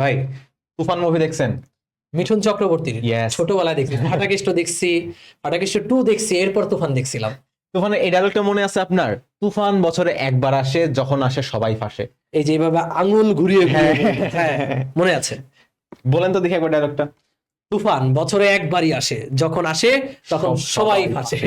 ভাই তুফান মুভি দেখছেন? মিঠুন চক্রবর্তীর। ছোটবেলায় দেখছি। ফাটাকেষ্ট দেখছি ফাটাকেষ্ট টু দেখছি এরপর তুফান দেখছিলাম। তুফানে এই ডায়লগটা মনে আছে আপনার? তুফান বছরে একবার আসে যখন আসে সবাই ফাঁসে। এই যে এইভাবে আঙুল ঘুরিয়ে বলে। হ্যাঁ। মনে আছে? বলেন তো দেখি একবার ডায়লগটা তুফান বছরে একবারই আসে যখন আসে তখন সবাই ফাঁসে।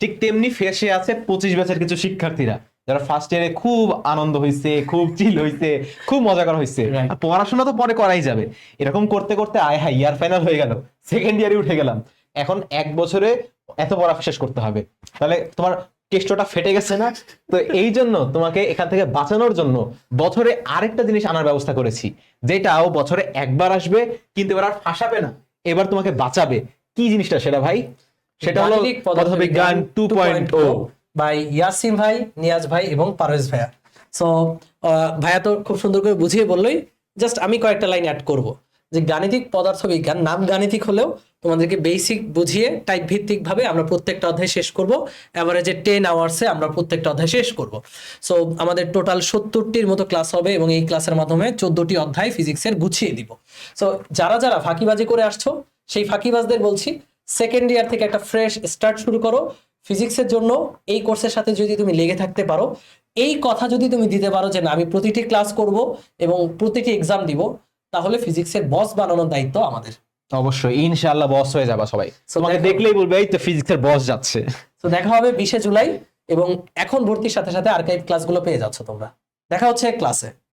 ঠিক তেমনি ফেসে আছে পঁচিশ ব্যাচের কিছু শিক্ষার্থীরা। যারা ফার্স্ট ইয়ারে খুব আনন্দ হয়েছে খুব চিল হয়েছে খুব মজা করা হয়েছে পড়াশোনা তো পরে করাই যাবে। এরকম করতে করতে আয় হাই ইয়ার ফাইনাল হয়ে গেল। সেকেন্ড ইয়ারে উঠে গেলাম। এখন এক বছরে এত পড়া শেষ করতে হবে। তাহলে তোমার কেষ্টটা ফেটে গেছে না? তো এই জন্য তোমাকে এখান থেকে বাঁচানোর জন্য বছরে আরেকটা জিনিস আনার ব্যবস্থা করেছি। যেটাও বছরে একবার আসবে কিন্তু এবার আর ফাঁসাবে না। এবার তোমাকে বাঁচাবে। কি জিনিসটা সেটা ভাই? সেটা হলো পদার্থবিজ্ঞান two point O by Yasim ভাই নিয়াজ ভাই এবং পারভেজ ভাইয়া। সো ভাইয়া তো খুব সুন্দর করে বুঝিয়ে বললোই জাস্ট আমি কয়েকটা লাইন অ্যাড করব। যে গাণিতিক পদার্থবিজ্ঞান, নাম গাণিতিক হলেও তোমাদেরকে বেসিক বুঝিয়ে টাইপ ভিত্তিকভাবে আমরা প্রত্যেকটা অধ্যায় শেষ করব। এভারেজে টেন আওয়ার্সে আমরা প্রত্যেকটা অধ্যায় শেষ করব। সো আমাদের টোটাল সত্তরটির মতো ক্লাস হবে এবং এই ক্লাসের মাধ্যমে চোদ্দটি অধ্যায় ফিজিক্সের গুছিয়ে দিব। সো যারা যারা ফাঁকিবাজি করে আসছো, সেই ফাঁকিবাজদের বলছি সেকেন্ড ইয়ার থেকে একটা ফ্রেশ স্টার্ট শুরু করো। ফিজিক্সের জন্য এই কোর্সের সাথে যদি তুমি লেগে থাকতে পারো এই কথা যদি তুমি দিতে পারো যে না আমি প্রতিটি ক্লাস করব এবং প্রতিটি এক্সাম দিব তাহলে ফিজিক্সের বস বানানোর দায়িত্ব আমাদের। অবশ্যই ইনশাআল্লাহ বস হয়ে যাবা সবাই। তোমাকে দেখলেই বলবে এই তো ফিজিক্সের বস যাচ্ছে। তো দেখা হবে বিশে জুলাই এবং এখন ভর্তির সাথে সাথে আর্কাইভ ক্লাসগুলো পেয়ে যাচ্ছ তোমরা। দেখা হচ্ছে ক্লাসে